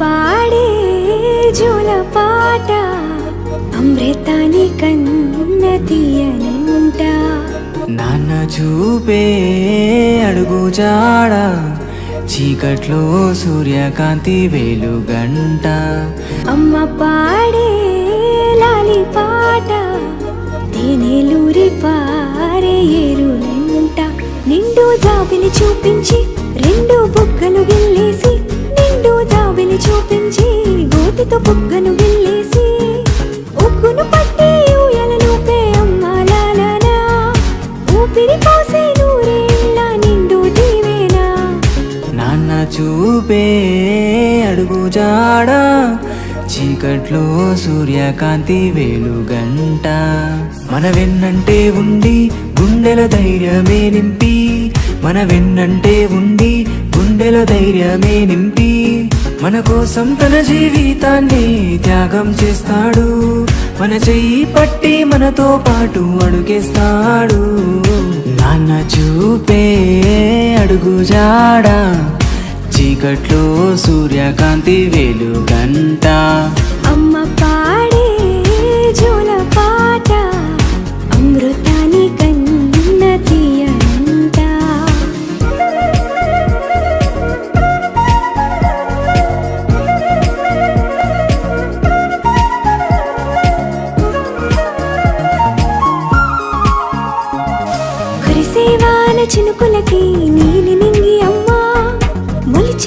పాడే జోల పాట అమృతాని కన్న తీయనంట. నాన్న చూపే అడుగు జాడ చీకట్లో సూర్యకాంతి వెలుగంట. అమ్మ పాడే లాలి పాట తేనెలూరి పారే ఏరులంట నిండు జాబిలి చూపించి చూపే అడుగుజాడ చీకట్లో సూర్యకాంతి వెలుగంట. మన వెన్నంటే ఉండి గుండెల ధైర్యమే నింపి మన వెన్నంటే ఉండి గుండెల ధైర్యమే నింపి. మన కోసం తన జీవితాన్ని త్యాగం చేస్తాడు మన చెయ్యి పట్టి మనతో పాటు అడుగేస్తాడు నాన్న చూపే అడుగు జాడా చీకట్లో సూర్యకాంతి వెలుగంట. అమ్మ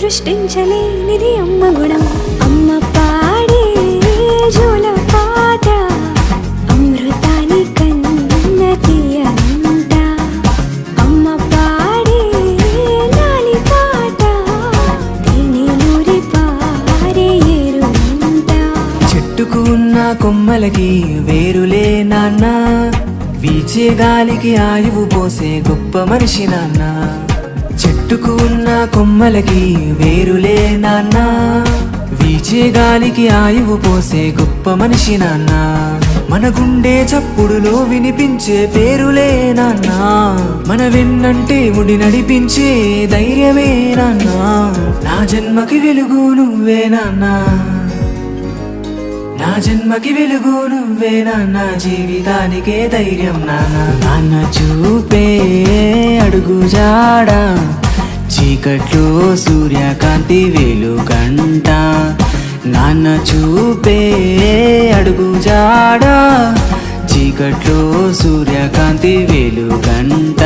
మూలం మమ్మతనం సృష్టించలేనిది అమ్మ గుణం అమ్మ పాడే జోల పాట అమృతాని కన్న తీయనంట అమ్మ పాడే లాలి పాట తేనెలూరి పారే ఏరునంట చెట్టుకు ఉన్న కొమ్మలకి వేరులే నాన్న వీచే గాలికి ఆయువు పోసే గొప్ప మనిషి నాన్న చెట్టుకు ఉన్న కొమ్మలకి వేరులే నాన్న. వీచే గాలికి ఆయువు పోసే గొప్ప మనిషి నాన్న. మన గుండె చప్పుడులో వినిపించే పేరులే నాన్న. మన వెన్నంటే ముడి నడిపించే ధైర్యమే నాన్న. నా జన్మకి వెలుగు నువ్వే నాన్నా. నా జన్మకి వెలుగు నువ్వే నా జీవితానికే ధైర్యం నాన్న నాన్న చూపే అడుగు జాడ చీకట్లో సూర్యకాంతి వెలుగంట నాన్న చూపే అడుగు జాడ చీకట్లో సూర్యకాంతి వెలుగంట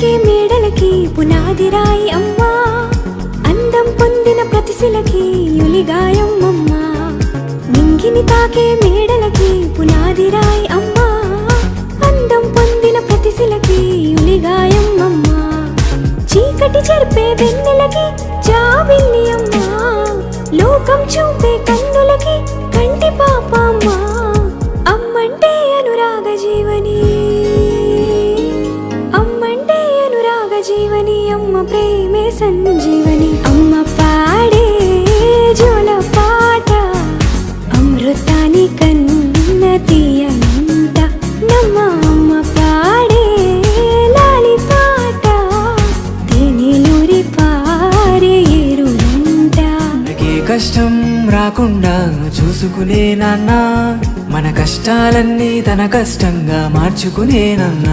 నింగిని మేడలకి పునాది రాయి అమ్మా. అందం పొందిన ప్రతిశిలకి యులిగాయం అమ్మా నింగిని తాకే మేడలకి పునాది రాయి అమ్మా. అందం పొందిన ప్రతిశిలకి యులిగాయం అమ్మా చీకటి చెరిపే వెన్నెలకి జాబిల్లి అమ్మా. లోకం చూపే కన్నులకి కంటి పాపా కష్టం రాకుండా చూసుకునే నాన్న. మన కష్టాలన్నీ తన కష్టంగా మార్చుకునే నాన్న.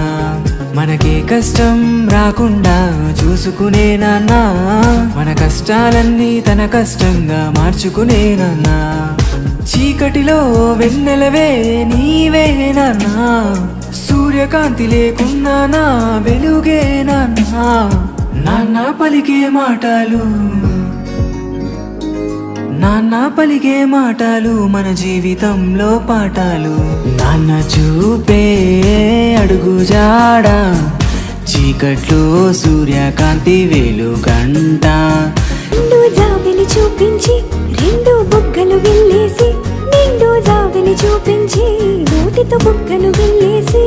మనకే కష్టం రాకుండా చూసుకునే నాన్న. మన కష్టాలన్నీ తన కష్టంగా మార్చుకునే నాన్న. చీకటిలో వెన్నెలవే నీవే నాన్న. సూర్యకాంతి లేకున్నా నా వెలుగే నాన్న. నాన్న పలికే మాటలు నాన్న పలిగే మాటలు మన జీవితంలో పాఠాలు. నాన్న చూపే అడుగు జాడ. చీకట్లో సూర్యకాంతి వేలు గంట. చూపించి రెండు బుగ్గలు వెళ్ళేసి. రెండు జాబిని చూపించి నోటితో బుగ్గలు వెళ్ళేసి.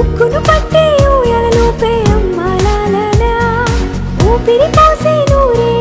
ఉక్కును పట్టే ఊయల నూపే అమ్మ లాలలా ఊపిరి పోసే నూరే